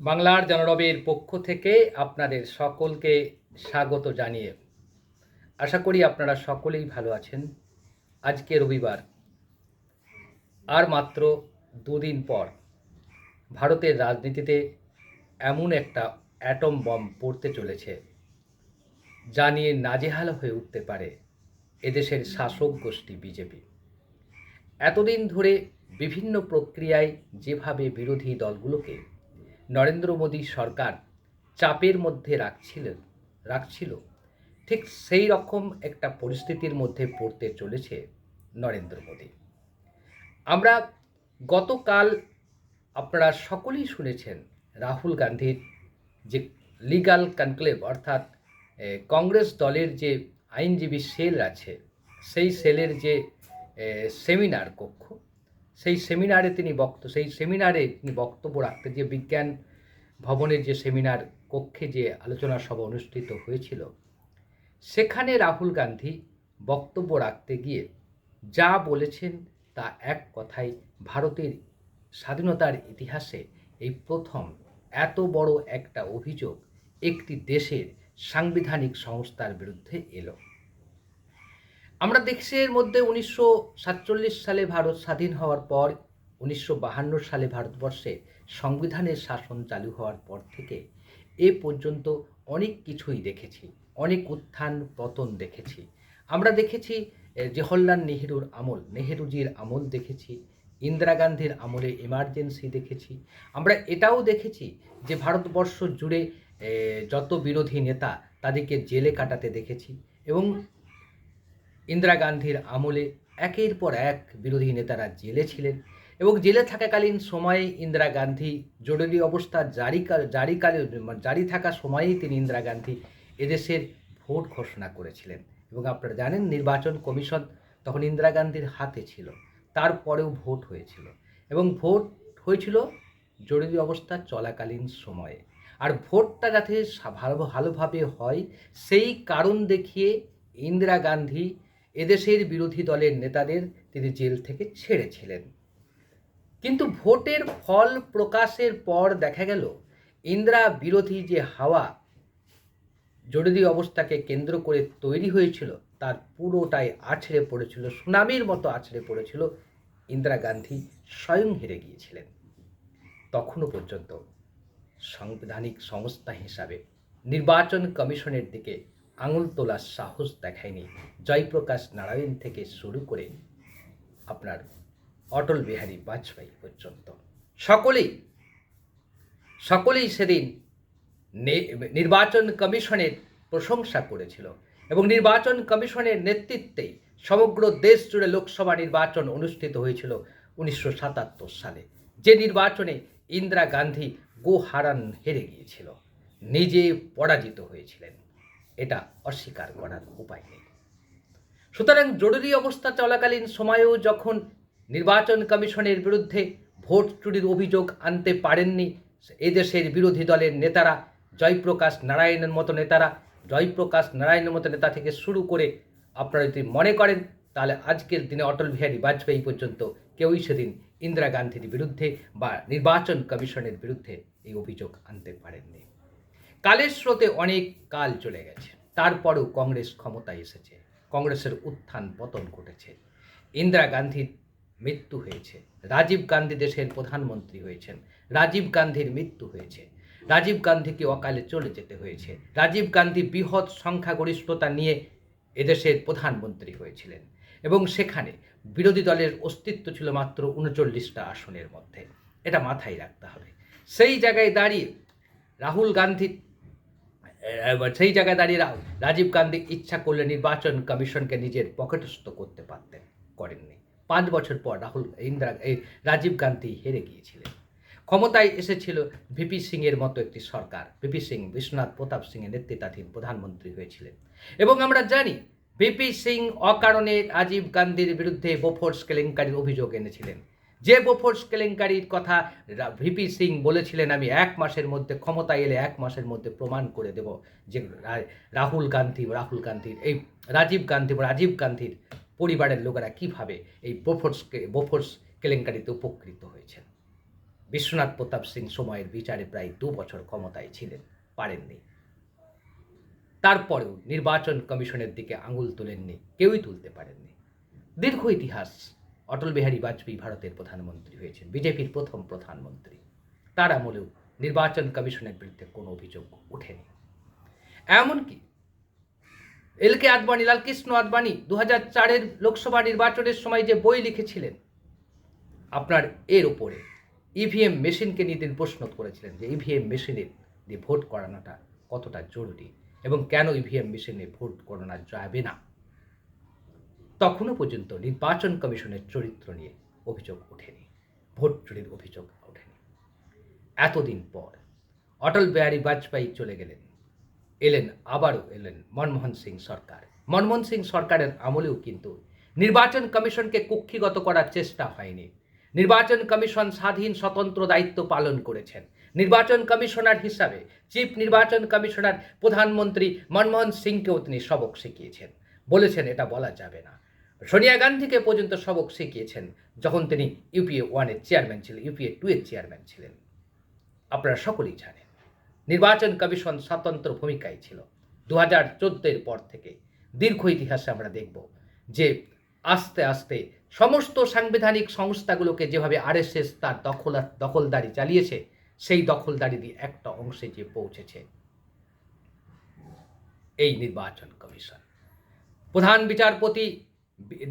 বাংলার জনরবের পক্ষ থেকে আপনাদের সকলকে স্বাগত জানিয়ে আশা করি আপনারা সকলেই ভালো আছেন। আজকে রবিবার, আর মাত্র দুদিন পর ভারতের রাজনীতিতে এমন একটা অ্যাটম বম পড়তে চলেছে, যা নিয়ে নাজেহাল হয়ে উঠতে পারে এদেশের শাসক গোষ্ঠী বিজেপি। এতদিন ধরে বিভিন্ন প্রক্রিয়ায় যেভাবে বিরোধী দলগুলোকে নরেন্দ্র মোদী সরকার চাপের মধ্যে রাখছিলেন রাখছিল। ঠিক সেই রকম একটা পরিস্থিতির মধ্যে পড়তে চলেছে নরেন্দ্র মোদী। আমরা গতকাল আপনারা সকলেই শুনেছেন রাহুল গান্ধীর যে লিগাল কনক্লেভ অর্থাৎ কংগ্রেস দলের যে আইনজীবী সেল আছে, সেই সেলের যে সেমিনার কক্ষ সেই সেমিনারে তিনি বক্ত, সেই সেমিনারে তিনি বক্তব্য রাখতে, যে বিজ্ঞান ভবনের যে সেমিনার কক্ষে যে আলোচনা সভা অনুষ্ঠিত হয়েছিল, সেখানে রাহুল গান্ধী বক্তব্য রাখতে গিয়ে যা বলেছেন তা এক কথায় ভারতের স্বাধীনতার ইতিহাসে এই প্রথম এত বড় একটা অভিযোগ একটি দেশের সাংবিধানিক সংস্থার বিরুদ্ধে এলো। আমরা এর মধ্যে উনিশশো সাতচল্লিশ সালে ভারত স্বাধীন হওয়ার পর, উনিশশো সালে ভারতবর্ষে সংবিধানের শাসন চালু হওয়ার পর থেকে এ পর্যন্ত অনেক কিছুই দেখেছি, অনেক উত্থান পতন দেখেছি। আমরা দেখেছি জওহরলাল নেহেরুর আমল, নেহেরুজির আমল দেখেছি, ইন্দিরা গান্ধীর আমলে এমার্জেন্সি দেখেছি। আমরা এটাও দেখেছি যে ভারতবর্ষ জুড়ে যত বিরোধী নেতা তাদেরকে জেলে কাটাতে দেখেছি এবং ইন্দিরা গান্ধীর আমলে একের পর এক বিরোধী নেতারা জেলে ছিলেন এবং জেলে থাকাকালীন সময়ে ইন্দিরা গান্ধী জরুরি অবস্থা জারি জারিকালে জারি থাকা সময়েই তিনি ইন্দিরা গান্ধী এদেশের ভোট ঘোষণা করেছিলেন। এবং আপনারা জানেন নির্বাচন কমিশন তখন ইন্দিরা গান্ধীর হাতে ছিল, তারপরেও ভোট হয়েছিল। এবং ভোট হয়েছিল জরুরি অবস্থা চলাকালীন সময়ে। আর ভোটটা যাতে ভালো, ভালোভাবে হয়, সেই কারণ দেখিয়ে ইন্দিরা গান্ধী এদেশের বিরোধী দলের নেতাদের তিনি জেল থেকে ছেড়েছিলেন। কিন্তু ভোটের ফল প্রকাশের পর দেখা গেল, ইন্দিরা বিরোধী যে হাওয়া, জরুরি অবস্থাকে কেন্দ্র করে তৈরি হয়েছিল, তার পুরোটাই আছড়ে পড়েছিল, সুনামির মতো আছড়ে পড়েছিল ইন্দিরা গান্ধী স্বয়ং হেরে গিয়েছিলেন। তখনও পর্যন্ত সাংবিধানিক সংস্থা হিসাবে নির্বাচন কমিশনের দিকে আঙুল তোলার সাহস দেখায়নি। জয়প্রকাশ নারায়ণ থেকে শুরু করে আপনার অটল বিহারী বাজপেয়ী পর্যন্ত। সকলেই সকলেই সেদিন নির্বাচন কমিশনের প্রশংসা করেছিল এবং নির্বাচন কমিশনের নেতৃত্বে সমগ্র দেশ জুড়ে লোকসভা নির্বাচন অনুষ্ঠিত হয়েছিল উনিশশো সাতাত্তর সালে। যে নির্বাচনে ইন্দিরা গান্ধী গোহারান হেরে গিয়েছিল, নিজে পরাজিত হয়েছিলেন। এটা অস্বীকার করার উপায় নেই। সুতরাং জরুরি অবস্থা চলাকালীন সময়েও যখন নির্বাচন কমিশনের বিরুদ্ধে ভোট চুরির অভিযোগ আনতে পারেননি, এদেশের বিরোধী দলের নেতারা, জয়প্রকাশ নারায়ণের মতো নেতারা, জয়প্রকাশ নারায়ণের মতো নেতা থেকে শুরু করে আপনারা যদি মনে করেন, তাহলে আজকের দিনে অটল বিহারী বাজপেয়ী পর্যন্ত কেউই সেদিন ইন্দিরা গান্ধীর বিরুদ্ধে বা নির্বাচন কমিশনের বিরুদ্ধে এই অভিযোগ আনতে পারেননি। কালের স্রোতে অনেক কাল চলে গেছে। তারপরেও কংগ্রেস ক্ষমতায় এসেছে। কংগ্রেসের উত্থান পতন ঘটেছে। ইন্দিরা গান্ধীর মৃত্যু হয়েছে। রাজীব গান্ধী দেশের প্রধানমন্ত্রী হয়েছেন। রাজীব গান্ধীর মৃত্যু হয়েছে। রাজীব গান্ধীকে অকালে চলে যেতে হয়েছে। রাজীব গান্ধী বৃহৎ সংখ্যাগরিষ্ঠতা নিয়ে এদেশের প্রধানমন্ত্রী হয়েছিলেন এবং সেখানে বিরোধী দলের অস্তিত্ব ছিল মাত্র উনচল্লিশটা আসনের মধ্যে। এটা মাথায় রাখতে হবে। সেই জায়গায় দাঁড়িয়ে রাহুল গান্ধী এবার সেই জায়গায় দাঁড়িয়ে রাজীব গান্ধী ইচ্ছা করলে নির্বাচন কমিশনকে নিজের পকেটস্থ করতে পারতেন, করেননি। পাঁচ বছর পর রাহুল, ইন্দিরা এই রাজীব গান্ধী হেরে গিয়েছিলেন। ক্ষমতায় এসেছিল ভিপি সিংয়ের মতো একটি সরকার। ভিপি সিং বিশ্বনাথ প্রতাপ সিংয়ের নেতৃত্বাধীন প্রধানমন্ত্রী হয়েছিলেন। এবং আমরা জানি, ভিপি সিং অকারণে রাজীব গান্ধীর বিরুদ্ধে বোফোর্স কেলেঙ্কারির অভিযোগ এনেছিলেন। যে বোফোর্স কেলেঙ্কারির কথা ভিপি সিং বলেছিলেন, আমি এক মাসের মধ্যে ক্ষমতায় এলে এক মাসের মধ্যে প্রমাণ করে দেব যে রাহুল গান্ধী, রাহুল গান্ধীর, এই রাজীব গান্ধী, রাজীব গান্ধীর পরিবারের লোকেরা কীভাবে এই বোফোর্স বোফোর্স কেলেঙ্কারিতে উপকৃত হয়েছেন। বিশ্বনাথ প্রতাপ সিং সময়ের বিচারে প্রায় দু বছর ক্ষমতায় ছিলেন, পারেননি। তারপরেও নির্বাচন কমিশনের দিকে আঙুল তোলেননি, কেউই তুলতে পারেননি। দীর্ঘ ইতিহাস অটল বিহারী বাজপেয়ী ভারতের প্রধানমন্ত্রী হয়েছেন, বিজেপির প্রথম প্রধানমন্ত্রী। তার আমলেও নির্বাচন কমিশনের বিরুদ্ধে কোনো অভিযোগ ওঠেনি। এমনকি এল কে আদবানি, লালকৃষ্ণ আদবানি দু হাজার চারের লোকসভা নির্বাচনের সময় যে বই লিখেছিলেন, আপনার এর উপরে ইভিএম মেশিনকে নিয়ে তিনি প্রশ্ন করেছিলেন যে ইভিএম মেশিনে দিয়ে ভোট করানোটা কতটা জরুরি এবং কেন ইভিএম মেশিনে ভোট করানো যাবে না? তখনও পর্যন্ত নির্বাচন কমিশনের চরিত্র নিয়ে অভিযোগ ওঠেনি। ভোট চুরির অভিযোগ ওঠেনি। এতদিন পর অটল বিহারী বাজপেয়ী চলে গেলেন। এলেন, আবারও এলেন মনমোহন সিং সরকার। মনমোহন সিং সরকারের আমলেও কিন্তু নির্বাচন কমিশনকে কুক্ষিগত করার চেষ্টা হয়নি। নির্বাচন কমিশন স্বাধীন, স্বতন্ত্র দায়িত্ব পালন করেছেন। নির্বাচন কমিশনার হিসাবে চিফ নির্বাচন কমিশনার প্রধানমন্ত্রী মনমোহন সিংকেও তিনি সবক শিখিয়েছেন। বলেছেন, এটা বলা যাবে না। সোনিয়া গান্ধীকে পর্যন্ত সবক শিখিয়েছেন যখন তিনি ইউপিএ ওয়ানের চেয়ারম্যান ছিলেন, ইউপিএ টু এর চেয়ারম্যান ছিলেন। আপনারা সকলেই জানেন, নির্বাচন কমিশন স্বতন্ত্র ভূমিকায় ছিল। দু হাজার চোদ্দের পর থেকে দীর্ঘ ইতিহাসে আমরা দেখব যে আস্তে আস্তে সমস্ত সাংবিধানিক সংস্থাগুলোকে যেভাবে আরএসএস তার দখল, দখলদারি চালিয়েছে, সেই দখলদারি দিয়ে একটা অংশে যে পৌঁছেছে, এই নির্বাচন কমিশন। প্রধান বিচারপতি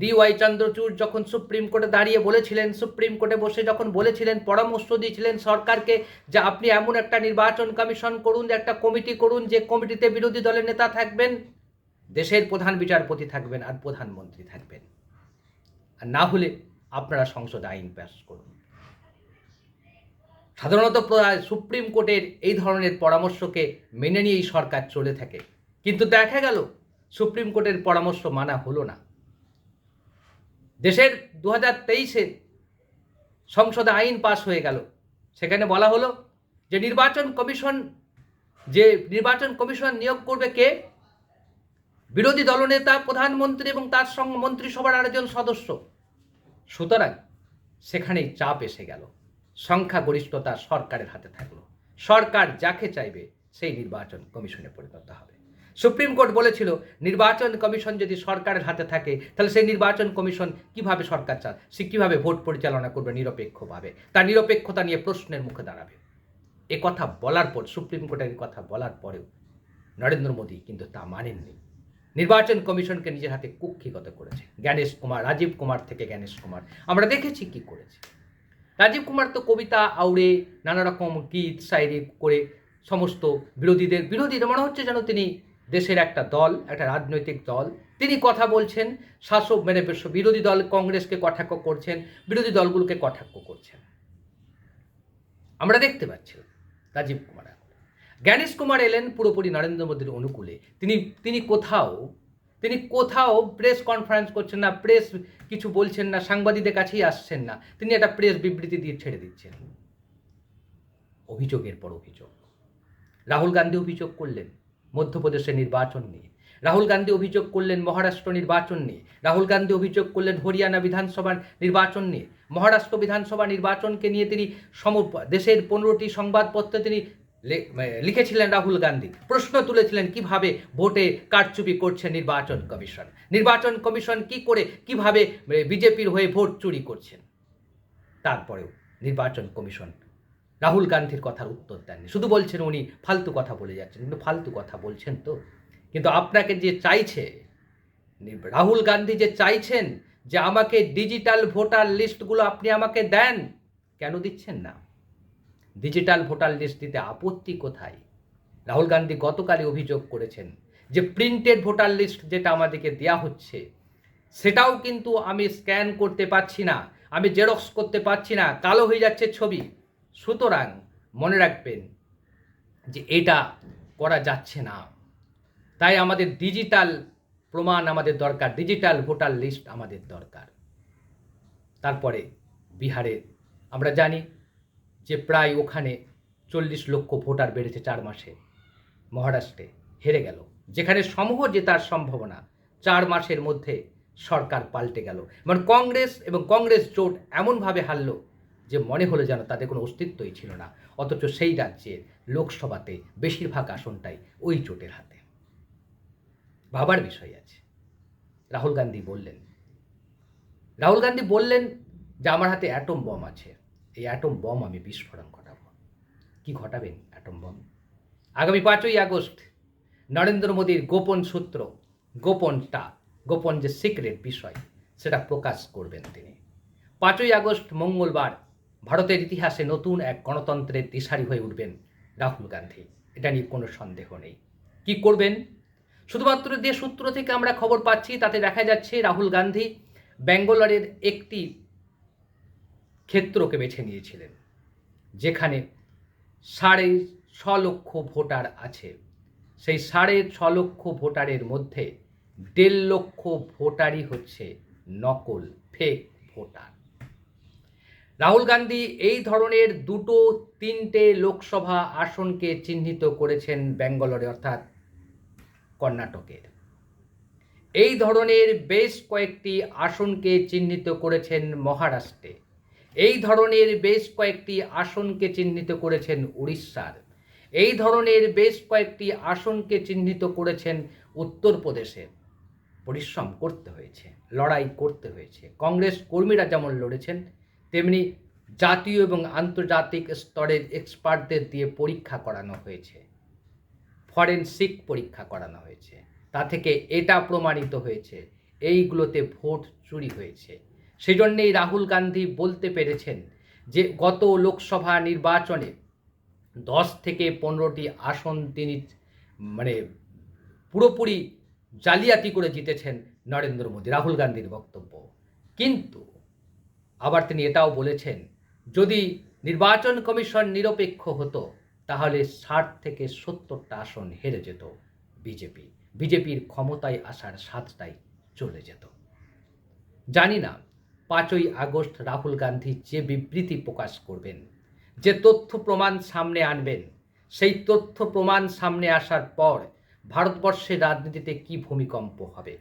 ডি ওয়াই চন্দ্রচূড় যখন সুপ্রিম কোর্টে দাঁড়িয়ে বলেছিলেন, সুপ্রিম কোর্টে বসে যখন বলেছিলেন, পরামর্শ দিয়েছিলেন সরকারকে যে আপনি এমন একটা নির্বাচন কমিশন করুন, যে একটা কমিটি করুন, যে কমিটিতে বিরোধী দলের নেতা থাকবেন, দেশের প্রধান বিচারপতি থাকবেন আর প্রধানমন্ত্রী থাকবেন। আর না হলে আপনারা সংসদ আইন পাস করুন। সাধারণত সুপ্রিম কোর্টের এই ধরনের পরামর্শকে মেনে নিয়েই সরকার চলে থাকে। কিন্তু দেখা গেল, সুপ্রিম কোর্টের পরামর্শ মানা হলো না। দেশের দু হাজার তেইশে সংসদে আইন পাস হয়ে গেল। সেখানে বলা হলো যে নির্বাচন কমিশন, যে নির্বাচন কমিশন নিয়োগ করবে কে? বিরোধী দলনেতা, প্রধানমন্ত্রী এবং তার সঙ্গে মন্ত্রিসভার আরেকজন সদস্য। সুতরাং সেখানেই চাপ এসে গেল। সংখ্যাগরিষ্ঠতা সরকারের হাতে থাকল। সরকার যাকে চাইবে সেই নির্বাচন কমিশনে পরিণত হবে। সুপ্রিম কোর্ট বলেছিল, নির্বাচন কমিশন যদি সরকারের হাতে থাকে, তাহলে সেই নির্বাচন কমিশন কীভাবে সরকার চা সে কীভাবে ভোট পরিচালনা করবে নিরপেক্ষভাবে? তার নিরপেক্ষতা নিয়ে প্রশ্নের মুখে দাঁড়াবে। এ কথা বলার পর, সুপ্রিম কোর্টের কথা বলার পরেও নরেন্দ্র মোদী কিন্তু তা মানেননি। নির্বাচন কমিশনকে নিজের হাতে কুক্ষিগত করেছে। জ্ঞানেশ কুমার, রাজীব কুমার থেকে জ্ঞানেশ কুমার। আমরা দেখেছি কি করেছে। রাজীব কুমার তো কবিতা, আউড়ে, নানা রকম গীত, শায়রি করে সমস্ত বিরোধীদের বিরোধীদের মনে হচ্ছে যেন তিনি দেশের একটা দল, একটা রাজনৈতিক দল। তিনি কথা বলছেন, শাসক মানে বিরোধী দল কংগ্রেসকে কটাক্ষ করছেন, বিরোধী দলগুলোকে কটাক্ষ করছেন। আমরা দেখতে পাচ্ছি রাজীব কুমার জ্ঞানেশ কুমার এলেন পুরোপুরি নরেন্দ্র মোদীর অনুকূলে। তিনি তিনি কোথাও তিনি কোথাও প্রেস কনফারেন্স করছেন না প্রেস কিছু বলছেন না, সাংবাদিকদের কাছেই আসছেন না। তিনি একটা প্রেস বিবৃতি দিয়ে ছেড়ে দিচ্ছেন। অভিযোগের পর অভিযোগ। রাহুল গান্ধী অভিযোগ করলেন। মধ্যপ্রদেশের নির্বাচন নিয়ে। রাহুল গান্ধী অভিযোগ করলেন মহারাষ্ট্র নির্বাচন নিয়ে। রাহুল গান্ধী অভিযোগ করলেন হরিয়ানা বিধানসভার নির্বাচন নিয়ে। মহারাষ্ট্র বিধানসভা নির্বাচনকে নিয়ে তিনি সম দেশের পনেরোটি সংবাদপত্রে তিনি লিখেছিলেন রাহুল গান্ধী। প্রশ্ন তুলেছিলেন কীভাবে ভোটে কারচুপি করছে নির্বাচন কমিশন? নির্বাচন কমিশন কি করে, কীভাবে বিজেপির হয়ে ভোট চুরি করছেন? তারপরেও নির্বাচন কমিশন রাহুল গান্ধীর কথার উত্তর দেননি। শুধু বলছেন উনি ফালতু কথা বলে যাচ্ছেন, কিন্তু ফালতু কথা বলছেন তো। কিন্তু আপনাকে যে চাইছে, রাহুল গান্ধী যে চাইছেন যে আমাকে ডিজিটাল ভোটার লিস্টগুলো আপনি আমাকে দেন, কেন দিচ্ছেন না? ডিজিটাল ভোটার লিস্ট দিতে আপত্তি কোথায়? রাহুল গান্ধী গতকালই অভিযোগ করেছেন যে প্রিন্টেড ভোটার লিস্ট যেটা আমাদেরকে দেয়া হচ্ছে, সেটাও কিন্তু আমি স্ক্যান করতে পারছি না, আমি জেরক্স করতে পারছি না, কালো হয়ে যাচ্ছে ছবি। সুতরাং মনে রাখবেন যে এটা করা যাচ্ছে না। তাই আমাদের ডিজিটাল প্রমাণ আমাদের দরকার ডিজিটাল ভোটার লিস্ট আমাদের দরকার। তারপরে বিহারে আমরা জানি যে প্রায় ওখানে চল্লিশ লক্ষ ভোটার বেড়েছে চার মাসে। মহারাষ্ট্রে হেরে গেল। যেখানে সমূহ জেতার সম্ভাবনা চার মাসের মধ্যে সরকার পাল্টে গেল। মানে কংগ্রেস এবং কংগ্রেস জোট এমনভাবে হারল যে মনে হলো যেন তাদের কোনো অস্তিত্বই ছিল না, অথচ সেই রাজ্যের লোকসভাতে বেশিরভাগ আসনটাই ওই জোটের হাতে। ভাবার বিষয় আছে। রাহুল গান্ধী বললেন, রাহুল গান্ধী বললেন যে আমার হাতে অ্যাটম বম আছে, এই অ্যাটম বম আমি বিস্ফোরণ ঘটাবো কি ঘটাবেন অ্যাটম বম? আগামী পাঁচই আগস্ট নরেন্দ্র মোদীর গোপন সূত্র, গোপনটা, গোপন যে সিক্রেট বিষয়, সেটা প্রকাশ করবেন তিনি। পাঁচই আগস্ট মঙ্গলবার ভারতের ইতিহাসে নতুন এক গণতন্ত্রের দিশারি হয়ে উঠবেন রাহুল গান্ধী। এটা নিয়ে কোনো সন্দেহ নেই। কি করবেন? শুধুমাত্র যে সূত্র থেকে আমরা খবর পাচ্ছি, তাতে দেখা যাচ্ছে রাহুল গান্ধী ব্যাঙ্গালোরের একটি ক্ষেত্রকে বেছে নিয়েছিলেন, যেখানে সাড়ে ছ লক্ষ ভোটার আছে। সেই সাড়ে ছ লক্ষ ভোটারের মধ্যে দেড় লক্ষ ভোটারই হচ্ছে নকল ফেক ভোটার। রাহুল গান্ধী এই ধরনের দুটো তিনটে লোকসভা আসনকে চিহ্নিত করেছেন ব্যাঙ্গালোরে, অর্থাৎ কর্ণাটকের। এই ধরনের বেশ কয়েকটি আসনকে চিহ্নিত করেছেন মহারাষ্ট্রে। এই ধরনের বেশ কয়েকটি আসনকে চিহ্নিত করেছেন উড়িষ্যার। এই ধরনের বেশ কয়েকটি আসনকে চিহ্নিত করেছেন উত্তরপ্রদেশে। পরিশ্রম করতে হয়েছে, লড়াই করতে হয়েছে। কংগ্রেস কর্মীরা যেমন লড়েছেন তেমনি জাতীয় এবং আন্তর্জাতিক স্তরের এক্সপার্টদের দিয়ে পরীক্ষা করানো হয়েছে। ফরেনসিক পরীক্ষা করানো হয়েছে। তা থেকে এটা প্রমাণিত হয়েছে। এইগুলোতে ভোট চুরি হয়েছে। সেই জন্যেই রাহুল গান্ধী বলতে পেরেছেন যে, গত লোকসভা নির্বাচনে দশ থেকে পনেরোটি আসন তিনি মানে পুরোপুরি জালিয়াতি করে জিতেছেন নরেন্দ্র মোদী, রাহুল গান্ধীর বক্তব্য। কিন্তু আবার তিনি এটাও বলেছেন, যদি নির্বাচন কমিশন নিরপেক্ষ হতো, তাহলে ষাট থেকে সত্তরটা আসন হেরে যেত বিজেপি। বিজেপির ক্ষমতায় আসার স্বাদটাই চলে যেত। জানি না, পাঁচই আগস্ট রাহুল গান্ধী যে বিবৃতি প্রকাশ করবেন, যে তথ্য প্রমাণ সামনে আনবেন, সেই তথ্য প্রমাণ সামনে আসার পর ভারতবর্ষের রাজনীতিতে কি ভূমিকম্প হবে?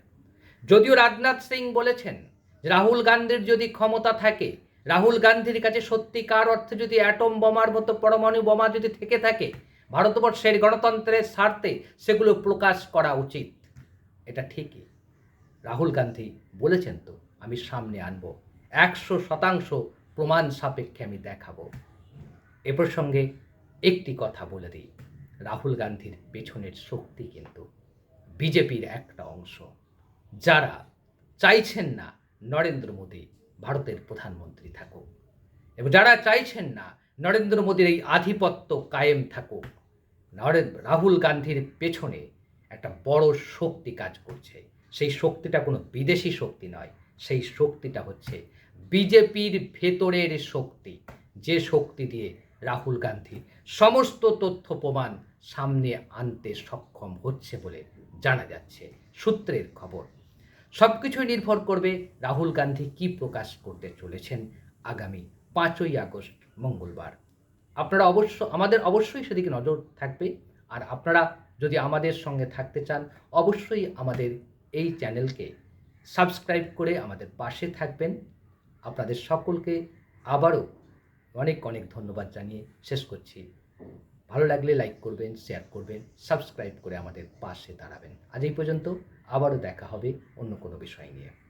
যদিও রাজনাথ সিং বলেছেন রাহুল গান্ধীর যদি ক্ষমতা থাকে, রাহুল গান্ধীর কাছে সত্যিকার অর্থে যদি অ্যাটম বোমার মতো পরমাণু বোমা যদি থেকে থাকে, ভারতবর্ষের গণতন্ত্রের স্বার্থে সেগুলো প্রকাশ করা উচিত। এটা ঠিকই। রাহুল গান্ধী বলেছেন তো, আমি সামনে আনব। একশো শতাংশ প্রমাণ সাপেক্ষে আমি দেখাবো। এ প্রসঙ্গে একটি কথা বলে দিই। রাহুল গান্ধীর পেছনের শক্তি কিন্তু বিজেপির একটা অংশ। যারা চাইছেন না নরেন্দ্র মোদী ভারতের প্রধানমন্ত্রী থাকুক। এবং যারা চাইছেন না নরেন্দ্র মোদীর এই আধিপত্য কায়েম থাকুক, নরেন্দ্র, রাহুল গান্ধীর পেছনে একটা বড় শক্তি কাজ করছে। সেই শক্তিটা কোনো বিদেশি শক্তি নয়, সেই শক্তিটা হচ্ছে বিজেপির ভেতরের শক্তি। যে শক্তি দিয়ে রাহুল গান্ধী সমস্ত তথ্য প্রমাণ সামনে আনতে সক্ষম হচ্ছে বলে জানা যাচ্ছে। সূত্রের খবর। সব কিছুই নির্ভর করবে রাহুল গান্ধী কি প্রকাশ করতে চলেছেন আগামী পাঁচই আগস্ট, মঙ্গলবার। আপনারা অবশ্য, আমাদের অবশ্যই সেদিকে নজর থাকবে। আর আপনারা যদি আমাদের সঙ্গে থাকতে চান, অবশ্যই আমাদের এই চ্যানেলকে সাবস্ক্রাইব করে আমাদের পাশে থাকবেন। আপনাদের সকলকে আবারও অনেক অনেক ধন্যবাদ জানিয়ে শেষ করছি। ভালো লাগলে লাইক করবেন, শেয়ার করবেন, সাবস্ক্রাইব করে আমাদের পাশে দাঁড়াবেন। আজ এই পর্যন্ত। আবারও দেখা হবে অন্য কোনো বিষয় নিয়ে।